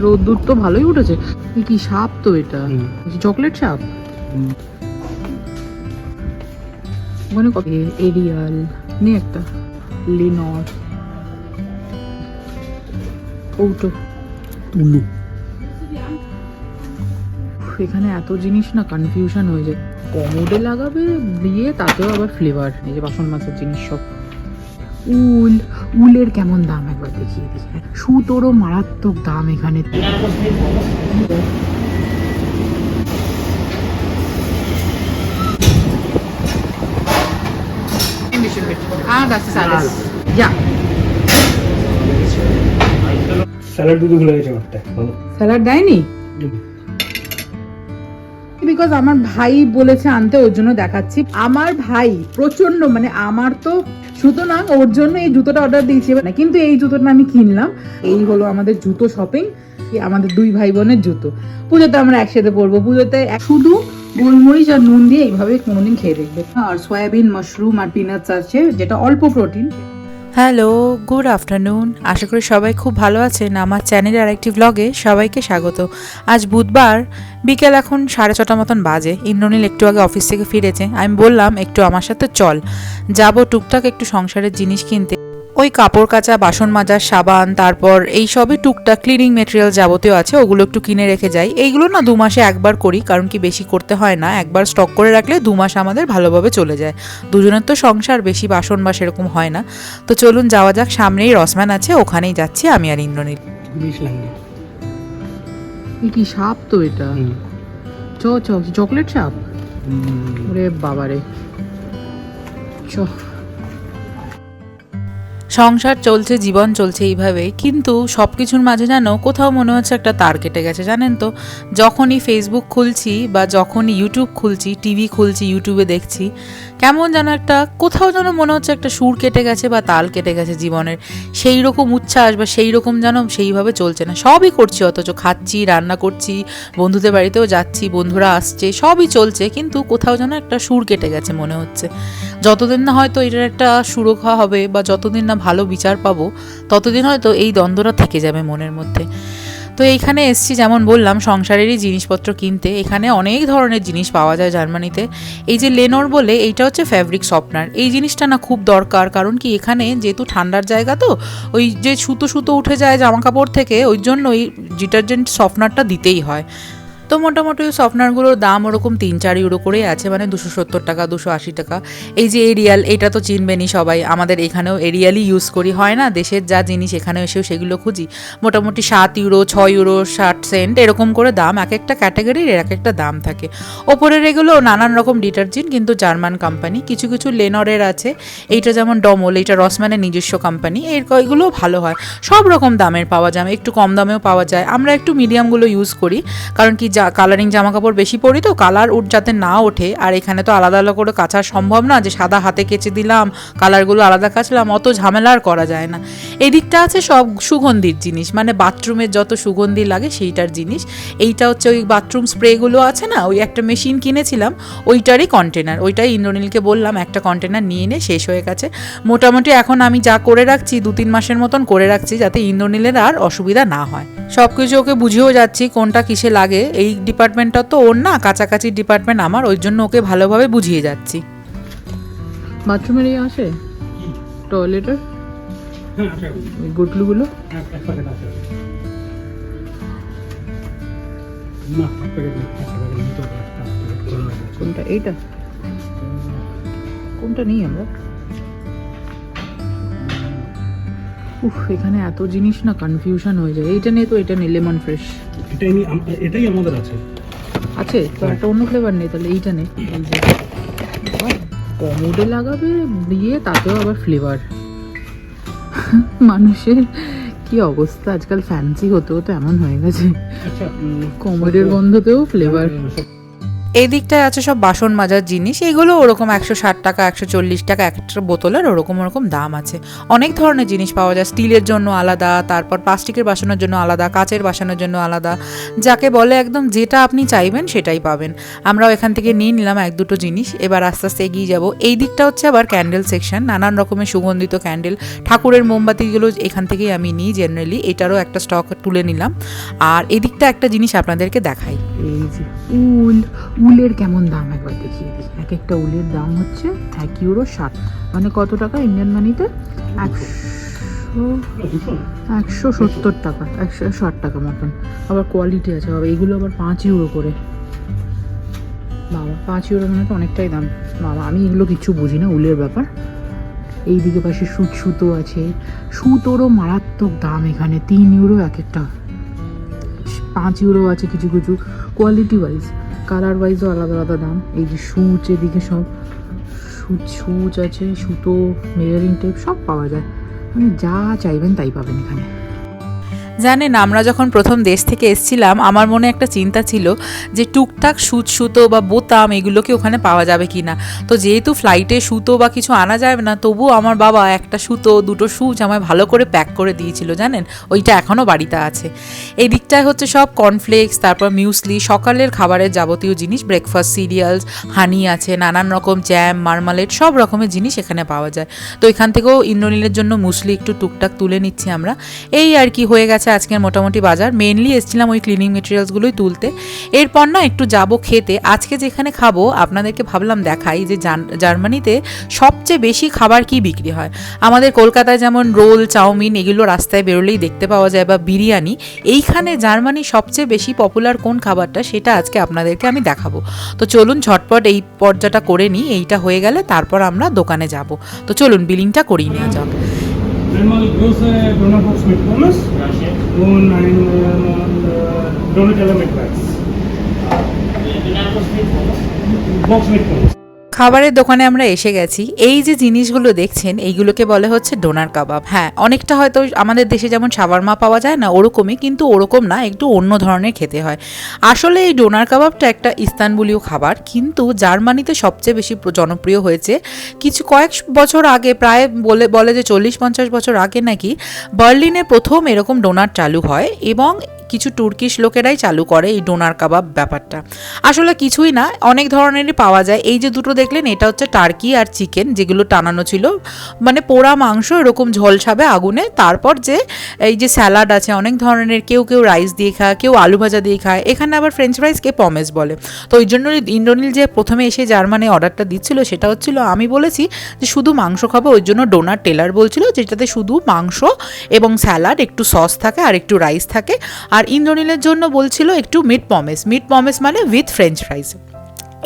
রোদ্দুর তো ভালোই উঠেছে। কি সাপ তো এটা? চকলেট সাপ? ওখানে কত এরিয়াল নে একটা। লিনর। কৌটো। তুলু এখানে এত জিনিস না কনফিউশন হয়ে যায়। কমোডে লাগাবে দিয়ে তাতেও আবার ফ্লেভার এই যে বাসন মাছের জিনিস সব। উল উলের কেমন দাম একবার দেখিয়ে দিই? সুতোরও মারাত্মক দাম এখানে। Ah, das ist alles. Ja, salad দুটো ভুলে গেছে স্যালাড দেয়নি? বিকজ আমার ভাই বলেছে আনতে, ওর জন্য দেখাচ্ছি। আমার ভাই প্রচণ্ড মানে আমার তো সুতরাং ওর জন্য এই জুতোটা অর্ডার দিয়েছি। না, কিন্তু এই জুতোটা আমি কিনলাম। এই হলো আমাদের জুতো শপিং আমাদের দুই ভাই বোনের জুতো। পুজোতে আমরা একসাথে পরবো। পুজোতে শুধু গোলমরিচ আর নুন দিয়ে এইভাবে কোনোদিন খেয়ে দেখবে। আর সয়াবিন মাশরুম আর পিনাটস আছে, যেটা অল্প প্রোটিন হ্যালো, গুড আফটারনুন। আশা করি সবাই খুব ভালো আছেন। আমার চ্যানেলের আরেকটি ব্লগে সবাইকে স্বাগত। আজ বুধবার, বিকেল এখন সাড়ে ছটা মতন বাজে। ইন্দ্রনীল একটু আগে অফিস থেকে ফিরেছে। আমি বললাম, একটু আমার সাথে চল। যাব টুকটাক একটু সংসারের জিনিস কিনতে। ওই কাপড় কাচা বাসন মাজার সাবান তারপর এই সবই টুকটাক ক্লিনিং মেটেরিয়াল যাবতীয় আছে ওগুলো একটু কিনে রেখে যাই। এইগুলো না দু মাসে একবার করি কারণ কি বেশি করতে হয় না। একবার স্টক করে রাখলে দু মাস আমাদের ভালোভাবে চলে যায়। দুজনের তো সংসার বেশি বাসন বা সেরকম হয় না। তো চলুন যাওয়া যাক সামনেই রসম্যান আছে ওখানেই যাচ্ছি আমি আর ইন্দ্রনীল। কি সাপ তো এটা? চ চ চকলেট সাপ? ওরে বাবারে। চ। সংসার চলছে, জীবন চলছে এইভাবেই কিন্তু সব কিছুর মাঝে যেন কোথাও মনে হচ্ছে একটা তার কেটে গেছে, জানেন তো? যখনই ফেসবুক খুলছি বা যখনই ইউটিউব খুলছি টিভি খুলছি ইউটিউবে দেখছি, কেমন যেন একটা, কোথাও যেন মনে হচ্ছে একটা সুর কেটে গেছে বা তাল কেটে গেছে জীবনের। সেই রকম উচ্ছ্বাস বা সেই রকম যেন সেইভাবে চলছে না। সবই করছি অথচ, খাচ্ছি, রান্না করছি, বন্ধুদের বাড়িতেও যাচ্ছি, বন্ধুরা আসছে, সবই চলছে, কিন্তু কোথাও যেন একটা সুর কেটে গেছে মনে হচ্ছে। যতদিন না হয়তো এটার একটা সুরক্ষা হবে বা যতদিন না ভালো বিচার পাবো, ততদিন হয়তো এই দ্বন্দ্বটা থেকে যাবে মনের মধ্যে। তো এইখানে এসছি, যেমন বললাম, সংসারেরই জিনিসপত্র কিনতে। এখানে অনেক ধরনের জিনিস পাওয়া যায় জার্মানিতে। এই যে লেনোর বলে, এইটা হচ্ছে ফ্যাব্রিক সফটনার। এই জিনিসটা না খুব দরকার, কারণ কি এখানে যেহেতু ঠান্ডার জায়গা তো, ওই যে সুতো সুতো উঠে যায় জামা কাপড় থেকে, ওই জন্য ওই ডিটারজেন্ট সফটনারটা দিতেই হয়। তো মোটামুটি ওই সফটনারগুলোর দাম ওরকম তিন চার ইউরো করেই আছে মানে দুশো সত্তর টাকা, দুশো আশি টাকা। এই যে এরিয়াল এটা তো চিনবেনই সবাই। আমাদের এখানেও এরিয়ালই ইউজ করি। হয় না? দেশের যা জিনিস এখানে এসেও সেগুলো খুঁজি। মোটামুটি সাত ইউরো ছয় ইউরো ষাট সেন্ট এরকম করে দাম। এক একটা ক্যাটাগরির এক একটা দাম থাকে। ওপরের এগুলো নানান রকম ডিটারজেন্ট কিন্তু জার্মান কোম্পানি কিছু কিছু লেনরের আছে। এইটা যেমন ডমল এইটা রসম্যানের নিজস্ব কোম্পানি এর এগুলোও ভালো হয়। সব রকম দামের পাওয়া যায়। একটু কম দামেও পাওয়া যায়। আমরা একটু মিডিয়ামগুলো ইউজ করি। কারণ কি যা কালারিং জামা কাপড় বেশি পরি তো কালার উঠ যাতে না ওঠে। আর এখানে তো আলাদা আলাদা করে কাচা সম্ভব না, যে সাদা হাতে কেচে দিলাম কালারগুলো আলাদা কাচলাম, অত ঝামেলা আর করা যায় না। এদিকটা আছে সব সুগন্ধির জিনিস মানে বাথরুমের যত সুগন্ধি লাগে সেইটার জিনিস। এইটা হচ্ছে ওই বাথরুম স্প্রেগুলো আছে না, ওই একটা মেশিন কিনেছিলাম, ওইটারই কন্টেনার ওইটাই ইন্দ্রনীলকে বললাম, একটা কন্টেনার নিয়ে নে, শেষ হয়ে গেছে। মোটামুটি এখন আমি যা করে রাখছি, দু তিন মাসের মতন করে রাখছি, যাতে ইন্দ্রনীলের আর অসুবিধা না হয়। সব কিছু ওকে বুঝিয়েও যাচ্ছি, কোনটা কিসে লাগে, এই ডিপার্টমেন্টটা তো ওর না, কাছাকাছি ডিপার্টমেন্ট আমার, ওই জন্য ওকে ভালোভাবে বুঝিয়ে যাচ্ছি। বাথরুমের এই আসে? টয়লেটের? গুটলুগুলো? কোনটা? এইটা? কোনটা নেই আমরা? উফ, এখানে এত জিনিস না কনফিউশন হয়ে যায়। এইটা নিয়ে তো, এটা নেই লেমন ফ্রেশ এটাই আমি এটাই আমাদের আছে। আছে? তো একটা অন্য ফ্লেভার নেই তাহলে এইটা নেই কমোডে লাগাবে দিয়ে তাতেও আবার ফ্লেভার মানুষের কি অবস্থা? আজকাল ফ্যান্সি হতে হতে এমন হয়ে গেছে। আচ্ছা কমোডের গন্ধতেও ফ্লেভার এই দিকটায় আছে সব বাসন মাজার জিনিস, এগুলো ওরকম একশো ষাট টাকা, একশো চল্লিশ টাকা একটা বোতলের ওরকম ওরকম দাম আছে। অনেক ধরনের জিনিস পাওয়া যায়, স্টিলের জন্য আলাদা, তারপর প্লাস্টিকের বাসনের জন্য আলাদা, কাচের বাসনের জন্য আলাদা, যাকে বলে একদম যেটা আপনি চাইবেন সেটাই পাবেন। আমরাও এখান থেকে নিয়ে নিলাম এক দুটো জিনিস, এবার আস্তে আস্তে এগিয়ে যাব। এই দিকটা হচ্ছে আবার ক্যান্ডেল সেকশন নানান রকমের সুগন্ধিত ক্যান্ডেল ঠাকুরের মোমবাতিগুলো এখান থেকেই আমি নিই জেনারেলি এটারও একটা স্টক তুলে নিলাম। আর এদিকটা একটা জিনিস আপনাদেরকে দেখাই। এই যে উল উলের কেমন দাম? একবার দেখিয়ে দিই। এক একটা উলের দাম হচ্ছে এক ইউরো ষাট। মানে কত টাকা ইন্ডিয়ান মানিতে একশো একশো সত্তর টাকা, একশো ষাট টাকা মতন। আবার কোয়ালিটি আছে। বাবা, এগুলো আবার পাঁচ ইউরো করে। বাবা, পাঁচ ইউরো মানে তো অনেকটাই দাম। বাবা, আমি এগুলো কিছু বুঝি না উলের ব্যাপার। এই দিকে পাশে সুত সুতো আছে। সুতোরও মারাত্মক দাম এখানে। তিন ইউরো এক একটা। পাঁচ ইউরো আছে কিছু কিছু। কোয়ালিটি ওয়াইজ কালার ওয়াইজও আলাদা আলাদা দাম। এই যে সুচ, এদিকে সব সুচ সুচ আছে, সুতো মেজারিং টেপ সব পাওয়া যায়। মানে যা চাইবেন তাই পাবেন এখানে। জানেন, আমরা যখন প্রথম দেশ থেকে এসছিলাম, আমার মনে একটা চিন্তা ছিল যে টুকটাক সুচ সুতো বা বোতাম এগুলো কি ওখানে পাওয়া যাবে কি না তো যেহেতু ফ্লাইটে সুতো বা কিছু আনা যাবে না তবুও আমার বাবা একটা সুতো, দুটো সুচ আমায় ভালো করে প্যাক করে দিয়েছিল, জানেন? ওইটা এখনও বাড়িতে আছে। এই দিকটায় হচ্ছে সব কর্নফ্লেক্স তারপর মিউসলি সকালের খাবারের যাবতীয় জিনিস ব্রেকফাস্ট সিরিয়ালস হানি আছে, নানান রকম জ্যাম মার্মালেট সব রকমের জিনিস এখানে পাওয়া যায়। তো এখান থেকেও ইন্দ্রনীলের জন্য মুসলি একটু টুকটাক তুলে নিচ্ছি আমরা। এই আর কি হয়ে গেছে আজকের মোটামুটি বাজার। মেনলি এসেছিলাম ওই ক্লিনিং মেটেরিয়ালসগুলোই তুলতে। এরপর না একটু যাব খেতে। আজকে যেখানে খাব, আপনাদেরকে ভাবলাম দেখাই যে জার্মানিতে সবচেয়ে বেশি খাবার কি বিক্রি হয়? আমাদের কলকাতায় যেমন রোল, চাউমিন, এগুলো রাস্তায় বেরোলেই দেখতে পাওয়া যায় বা বিরিয়ানি। এইখানে জার্মানির সবচেয়ে বেশি পপুলার কোন খাবারটা সেটা আজকে আপনাদেরকে আমি দেখাবো। তো চলুন ঝটপট এই পর্যাটা করে নিই। এইটা হয়ে গেলে তারপর আমরা দোকানে যাব। তো চলুন, বিলিংটা করিয়ে নেওয়া যাক। Then I'll ja, uh, Donahoe's McDonald's, Moon and uh, Donatello McBrides. mit McDonald's? Box mit McDonald's. খাবারের দোকানে আমরা এসে গেছি। এই যে জিনিসগুলো দেখছেন, এইগুলোকে বলে হচ্ছে ডোনার কাবাব। হ্যাঁ অনেকটা হয়তো আমাদের দেশে যেমন শাওয়ারমা পাওয়া যায় না, ওরকমই, কিন্তু ওরকম না, একটু অন্য ধরনের খেতে হয়। আসলে এই ডোনার কাবাবটা একটা ইস্তানবুলীয় খাবার, কিন্তু জার্মানিতে সবচেয়ে বেশি জনপ্রিয় হয়েছে কিছু কয়েক বছর আগে, প্রায় বলে বলে যে চল্লিশ পঞ্চাশ বছর আগে নাকি, বার্লিনে প্রথম এরকম ডোনার চালু হয় এবং কিছু তুর্কিশ লোকেরাই চালু করে এই ডোনার কাবাব ব্যাপারটা। আসলে কিছুই না, অনেক ধরনেরই পাওয়া যায়। এই যে দুটো দেখলেন, এটা হচ্ছে টার্কি আর চিকেন, যেগুলো টানানো ছিল। মানে পোড়া মাংস, এরকম ঝলসাবে আগুনে। তারপর যে এই যে স্যালাড আছে, অনেক ধরনের কেউ কেউ রাইস দিয়ে খায়, কেউ আলু ভাজা দিয়ে খায়। এখানে আবার ফ্রেঞ্চ ফ্রাইসকে পমেস বলে। তো ওই জন্য ইন্দ্রনীল যে প্রথমে এসে জার্মানি অর্ডারটা দিচ্ছিল, সেটা হচ্ছিল, আমি বলেছি যে শুধু মাংস খাব, ওই জন্য ডোনার টেলার বলছিল যেটাতে শুধু মাংস এবং স্যালাড, একটু সস থাকে আর একটু রাইস থাকে। আর ইন্দ্রনীলের জন্য বলছিল একটু মিট পমেস। মিট পমেস মানে উইথ ফ্রেঞ্চ ফ্রাইস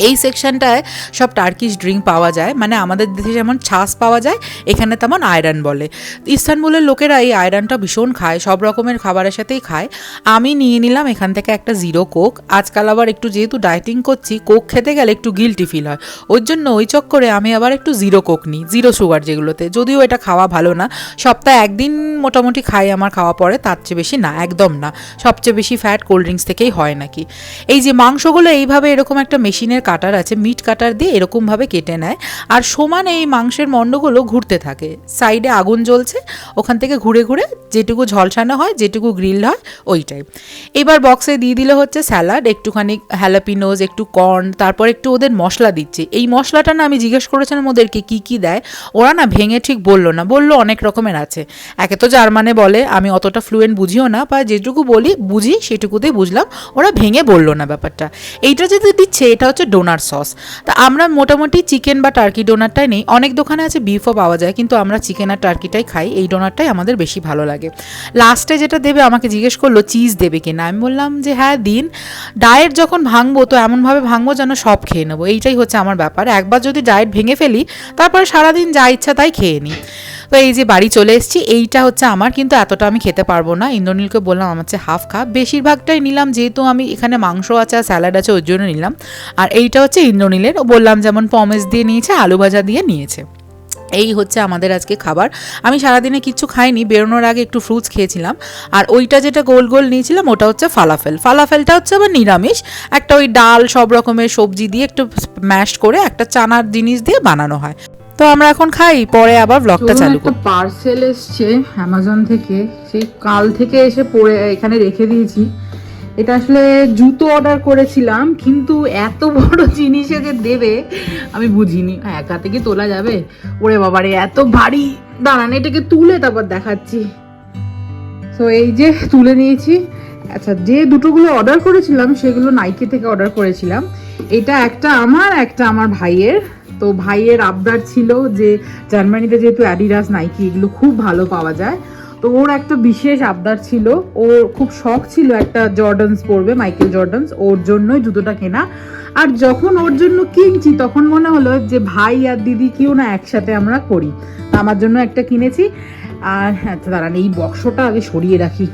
এই সেকশনটায় সব টার্কিশ ড্রিঙ্ক পাওয়া যায়। মানে আমাদের দেশে যেমন ছাস পাওয়া যায়, এখানে তেমন আয়রন বলে। ইস্তানবুলের লোকেরা এই আয়রনটা ভীষণ খায়, সব রকমের খাবারের সাথেই খায়। আমি নিয়ে নিলাম এখান থেকে একটা জিরো কোক আজকাল আবার একটু যেহেতু ডায়েটিং করছি কোক খেতে গেলে একটু গিলটি ফিল হয়। ওই জন্য ওই চক্করে আমি আবার একটু জিরো কোক নিই জিরো সুগার যেগুলোতে। যদিও এটা খাওয়া ভালো না। সপ্তাহে একদিন মোটামুটি খাই, আমার খাওয়া পরে তার চেয়ে বেশি না, একদম না। সবচেয়ে বেশি ফ্যাট কোল্ড ড্রিঙ্কস থেকেই হয় নাকি। এই যে মাংসগুলো এইভাবে এরকম একটা মেশিনের কাটার আছে, মিট কাটার দিয়ে এরকমভাবে কেটে নেয়। আর সমান এই মাংসের মণ্ডগুলো ঘুরতে থাকে। সাইডে আগুন জ্বলছে, ওখান থেকে ঘুরে ঘুরে যেটুকু ঝলসানো হয়, যেটুকু গ্রিল হয়, ওইটাই। এবার বক্সে দিয়ে দিলে হচ্ছে স্যালাড, একটুখানি হ্যালাপিনোজ, একটু কর্ন, তারপর একটু ওদের মশলা দিচ্ছে। এই মশলাটা না আমি জিজ্ঞেস করেছিলাম ওদেরকে, কি কি দেয়? ওরা না ভেঙে ঠিক বলল না, বলল অনেক রকমের আছে। একে তো জার্মানে বলে, আমি অতটা ফ্লুয়েন্ট বুঝিও না, বা যেটুকু বলি বুঝি, সেটুকুতেই বুঝলাম। ওরা ভেঙে বলল না ব্যাপারটা। এইটা যদি দিচ্ছে, এটা হচ্ছে ডোনার সস। তা আমরা মোটামুটি চিকেন বা টার্কি ডোনারটাই নেই। অনেক দোকানে আছে বিফও পাওয়া যায়, কিন্তু আমরা চিকেন আর টার্কিটাই খাই। এই ডোনারটাই আমাদের বেশি ভালো লাগে। লাস্টে যেটা দেবে, আমাকে জিজ্ঞেস করল, চিজ দেবে কিনা? আমি বললাম যে হ্যাঁ দিন। ডায়েট যখন ভাঙবো, তো এমনভাবে ভাঙবো যেন সব খেয়ে নেব। এইটাই হচ্ছে আমার ব্যাপার। একবার যদি ডায়েট ভেঙে ফেলি, তারপরে সারাদিন যা ইচ্ছা তাই খেয়ে নিই। তো এই যে বাড়ি চলে এসেছি, এইটা হচ্ছে আমার, কিন্তু এতটা আমি খেতে পারব না। ইন্দ্রনীলকে বললাম, আমার হচ্ছে হাফ খা বেশিরভাগটাই নিলাম, যেহেতু আমি এখানে মাংস আছে আর স্যালাড আছে ওই জন্য নিলাম। আর এইটা হচ্ছে ইন্দ্রনীলের বললাম যেমন পমেস দিয়ে নিয়েছে, আলু ভাজা দিয়ে নিয়েছে। এই হচ্ছে আমাদের আজকে খাবার। আমি সারাদিনে কিছু খাইনি, বেরোনোর আগে একটু ফ্রুটস খেয়েছিলাম। আর ওইটা যেটা গোল গোল নিয়েছিলাম, ওটা হচ্ছে ফালাফেল ফালাফেলটা হচ্ছে আবার নিরামিষ। একটা ওই ডাল, সব রকমের সবজি দিয়ে একটু ম্যাশ করে একটা চানার জিনিস দিয়ে বানানো হয়। তো আমরা এখন খাই পরে আবার ব্লগটা চালু একটা পার্সেল এসছে অ্যামাজন থেকে সেই কাল থেকে এসে পড়ে এখানে রেখে দিয়েছি। এটা আসলে জুতো অর্ডার করেছিলাম কিন্তু এত বড় জিনিসে যে দেবে আমি বুঝিনি। একা থেকে তোলা যাবে? ওরে বাবারে এত ভারী। দাঁড়ান এটাকে তুলে তারপর দেখাচ্ছি। তো এই যে তুলে নিয়েছি। আচ্ছা যে দুটোগুলো অর্ডার করেছিলাম সেগুলো নাইকি থেকে অর্ডার করেছিলাম। এটা একটা আমার একটা আমার ভাইয়ের। তো ভাইয়ের আবদার ছিল যে জার্মানিতে যেহেতু অ্যাডিডাস, নাইকি এগুলো খুব ভালো পাওয়া যায়। তো ওর একটা বিশেষ আবদার ছিল। ওর খুব শখ ছিল একটা জর্ডান্স পরবে, মাইকেল জর্ডান্স, ওর জন্যই জুতোটা কেনা। আর যখন ওর জন্য কিনছি, তখন মনে হলো যে ভাই আর দিদি কেউ না একসাথে আমরা করি। আমার জন্য একটা কিনেছি। আর আচ্ছা দাঁড়ান, এই বক্সটা আগে সরিয়ে রাখি।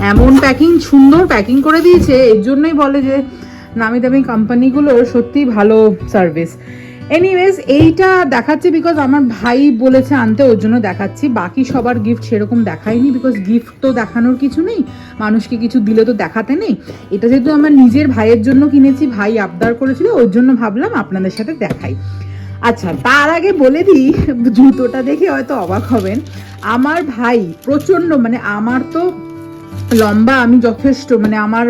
এমন প্যাকিং, সুন্দর প্যাকিং করে দিয়েছে। এর জন্যই বলে যে নামি দামি কোম্পানিগুলোর সত্যিই ভালো সার্ভিস। এনিওয়েজ এইটা দেখাচ্ছে বিকজ আমার ভাই বলেছে আনতে, ওর জন্য দেখাচ্ছি। বাকি সবার গিফট সেরকম দেখায়নি বিকজ গিফট তো দেখানোর কিছু নেই। মানুষকে কিছু দিলে তো দেখাতে নেই। এটা যেহেতু আমার নিজের ভাইয়ের জন্য কিনেছি, ভাই আবদার করেছিল, ওর জন্য ভাবলাম আপনাদের সাথে দেখাই। আচ্ছা তার আগে বলে দিই, জুতোটা দেখে হয়তো অবাক হবেন। আমার ভাই প্রচণ্ড মানে আমার তো লম্বা, আমি যথেষ্ট মানে আমার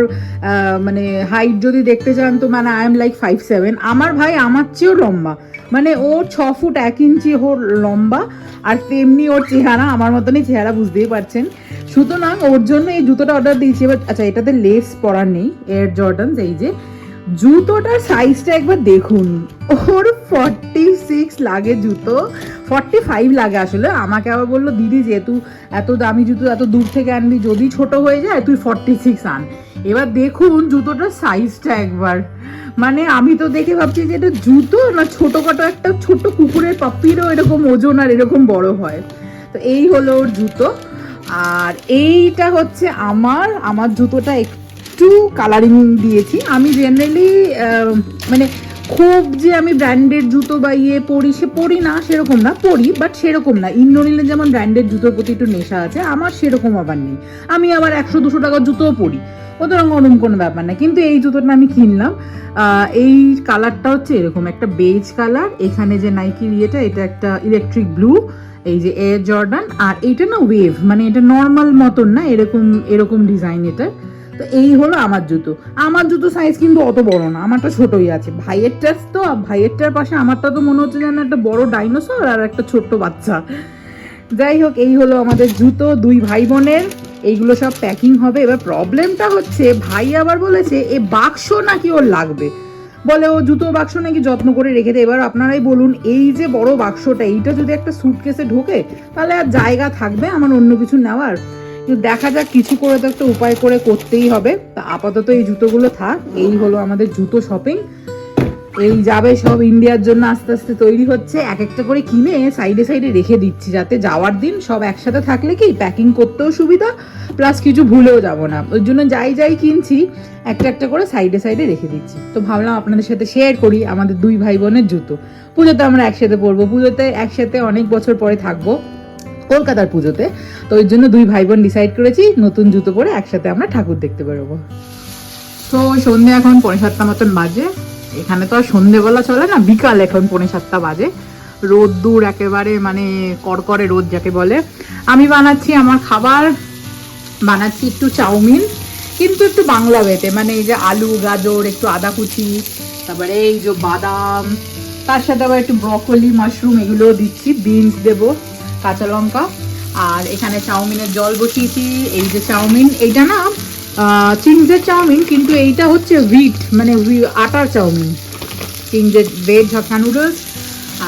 মানে হাইট যদি দেখতে চান তো মানে I am like five seven আমার ভাই আমার চেয়েও লম্বা। মানে ও ছ ফুট এক ইঞ্চি ওর লম্বা, আর তেমনি ওর চেহারা, আমার মতনই চেহারা, বুঝতেই পারছেন। সুতরাং ওর জন্য এই জুতোটা অর্ডার দিয়েছি। এবার আচ্ছা এটাতে লেস পরার নেই এয়ার জর্ডানস এই যে। জুতোটার সাইজটা একবার দেখুন। ওর ফর্টি সিক্স লাগে জুতো। ফর্টি ফাইভ লাগে আসলে। আমাকে আবার বলল, দিদি, যেহেতু এত দামি জুতো, এত দূর থেকে আনবি, যদি ছোট হয়ে যায়, তুই ফর্টি সিক্স আন। এবার দেখুন জুতোটার সাইজটা একবার। মানে আমি তো দেখে ভাবছি যে এটা জুতো না ছোটোখাটো একটা ছোট্ট কুকুরের পাপ্পিরও এরকম ওজন আর এরকম বড় হয়। তো এই হলো ওর জুতো। আর এইটা হচ্ছে আমার। আমার জুতোটা একটু কালারিং দিয়েছি। আমি জেনারেলি মানে খুব যে আমি ব্র্যান্ডেড জুতো বা ইয়ে পরি, সে পরি না, সেরকম না, পরি বাট সেরকম না। ইন্দ্রনীলের যেমন ব্র্যান্ডেড জুতোর প্রতি একটু নেশা আছে, আমার সেরকম আবার নেই। আমি আবার একশো, দুশো টাকার জুতোও পরি। সুতরাং ওরকম কোনো ব্যাপার না। কিন্তু এই জুতোটা আমি কিনলাম। এই কালারটা হচ্ছে এরকম একটা বেজ কালার এখানে যে নাইকির ইয়েটা, এটা একটা ইলেকট্রিক ব্লু এই যে এয়ার জর্ডান আর এটা না ওয়েভ মানে এটা নর্মাল মতন না, এরকম এরকম ডিজাইন এটা তো এই হলো আমার জুতো। আমার জুতো সাইজ কিন্তু অত বড় না, আমারটা ছোটই আছে। ভাইয়েরটার তো ভাইয়েরটার পাশে আমারটা তো মনে হচ্ছে যেন একটা বড় ডাইনোসর আর একটা ছোট্ট বাচ্চা। যাই হোক, এই হলো আমাদের জুতো, দুই ভাই বোনের। এইগুলো সব প্যাকিং হবে। এবার প্রবলেমটা হচ্ছে, ভাই আবার বলেছে, এ বাক্স নাকি ওর লাগবে? বলে, ও জুতো বাক্স নাকি যত্ন করে রেখে দেয় এবার আপনারাই বলুন, এই যে বড় বাক্সটা, এইটা যদি একটা সুটকেসে ঢোকে, তাহলে আর জায়গা থাকবে আমার অন্য কিছু নেওয়ার? দেখা যাক কিছু করে তো একটা উপায় করে করতেই হবে। তা আপাতত এই জুতোগুলো থাক, এই হলো আমাদের জুতো শপিং এই যাবে সব ইন্ডিয়ার জন্য আস্তে আস্তে তৈরি হচ্ছে। এক একটা করে কিনে সাইডে সাইডে রেখে দিচ্ছি যাতে যাওয়ার দিন সব একসাথে থাকলে কি প্যাকিং করতেও সুবিধা প্লাস কিছু ভুলেও যাব না। ওই জন্য যাই যাই কিনছি, একটা একটা করে সাইডে সাইডে রেখে দিচ্ছি। তো ভাবলাম আপনাদের সাথে শেয়ার করি আমাদের দুই ভাই বোনের জুতো। পুজোতে আমরা একসাথে পরবো। পুজোতে একসাথে অনেক বছর পরে থাকব। কলকাতার পুজোতে। তো ওই জন্য দুই ভাই বোন ডিসাইড করেছি, নতুন জুতো পরে একসাথে আমরা ঠাকুর দেখতে বেরোবো। তো সন্ধে এখন পৌনে সাতটা মতন বাজে। এখানে তো আর সন্ধেবেলা চলে না, বিকাল এখন পৌনে সাতটা বাজে। রোদ্দুর একেবারে মানে কড়কড়ে রোদ যাকে বলে। আমি বানাচ্ছি আমার খাবার, বানাচ্ছি একটু চাউমিন, কিন্তু একটু বাংলা বেতে মানে এই যে আলু, গাজর, একটু আদা কুচি, তারপরে এই যে বাদাম, তার সাথে আবার একটু ব্রকলি মাশরুম এগুলোও দিচ্ছি বিনস দেবো। কাঁচা লঙ্কা, আর এখানে চাউমিনের জল বসিয়েছি। এই যে চাউমিন, এইটা না চিংজের চাউমিন, কিন্তু এইটা হচ্ছে হুইট মানে আটার চাউমিন। চিংজের ভেজ হাক্কা নুডলস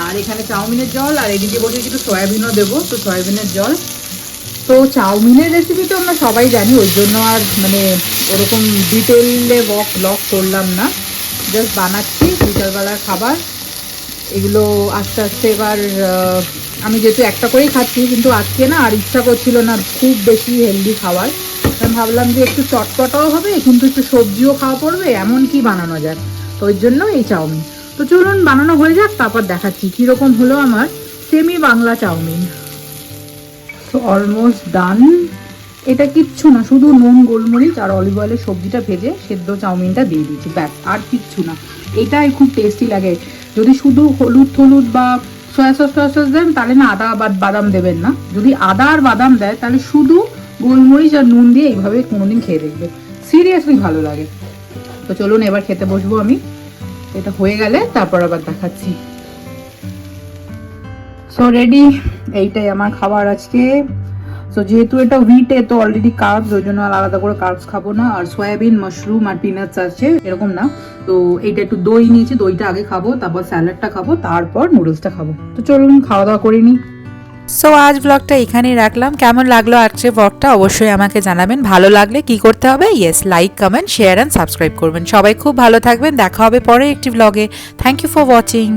আর এখানে চাউমিনের জল, আর এদিকে বসে একটু সয়াবিনও দেবো, তো সয়াবিনের জল। তো চাউমিনের রেসিপি তো আমরা সবাই জানি ওই জন্য আর মানে ওরকম ডিটেলে ব্লগ করলাম না। জাস্ট বানাচ্ছি, বিকালবেলার খাবার। এগুলো আস্তে আস্তে এবার আমি যেহেতু একটা করেই খাচ্ছি, কিন্তু আজকে না আর ইচ্ছা করছিল না খুব বেশি হেলদি খাওয়ার। আমি ভাবলাম যে একটু চটপটাও হবে, কিন্তু একটু সবজিও খাওয়া পড়বে, এমন কি বানানো যায়? তো ওই জন্য এই চাউমিন। তো চলুন বানানো হয়ে যাক, তারপর দেখাচ্ছি কীরকম হলো আমার সেমি বাংলা চাউমিন। তো অলমোস্ট ডান এটা কিচ্ছু না, শুধু নুন, গোলমরিচ আর অলিভ অয়েলের সবজিটা ভেজে সেদ্ধ চাউমিনটা দিয়ে দিয়েছি ব্যাস, আর কিচ্ছু না। এটাই খুব টেস্টি লাগে। যদি শুধু হলুদ হলুদ বা সয়া সস, টয়া সস দেন, তাহলে না আদা বা বাদাম দেবেন না। যদি আদা আর বাদাম দেয়, তাহলে শুধু গোলমরিচ আর নুন দিয়ে এইভাবে কোনোদিন খেয়ে দেখবে। সিরিয়াসলি ভালো লাগে। তো চলুন এবার খেতে বসবো আমি। এটা হয়ে গেলে তারপর আবার দেখাচ্ছি। সো রেডি এইটাই আমার খাবার আজকে। সো যেহেতু এটা হুইটে তো অলরেডি কার্বস ওই জন্য আলাদা করে কার্বস খাব না। আর সয়াবিন মাশরুম আর পিনাটস আছে, এরকম না। তো এইটা একটু দই নিয়েছি, দইটা আগে খাব, তারপর স্যালাডটা খাব, তারপর নুডলসটা খাব। তো চলুন খাওয়া দাওয়া করে নিই সো আজ ব্লগটা এখানেই রাখলাম। কেমন লাগল আজকে ব্লগটা অবশ্যই আমাকে জানাবেন। ভালো লাগলে কি করতে হবে? Yes like comment share and subscribe করবেন। সবাই খুব ভালো থাকবেন। দেখা হবে পরে একটি ব্লগে থ্যাংক ইউ ফর ওয়াচিং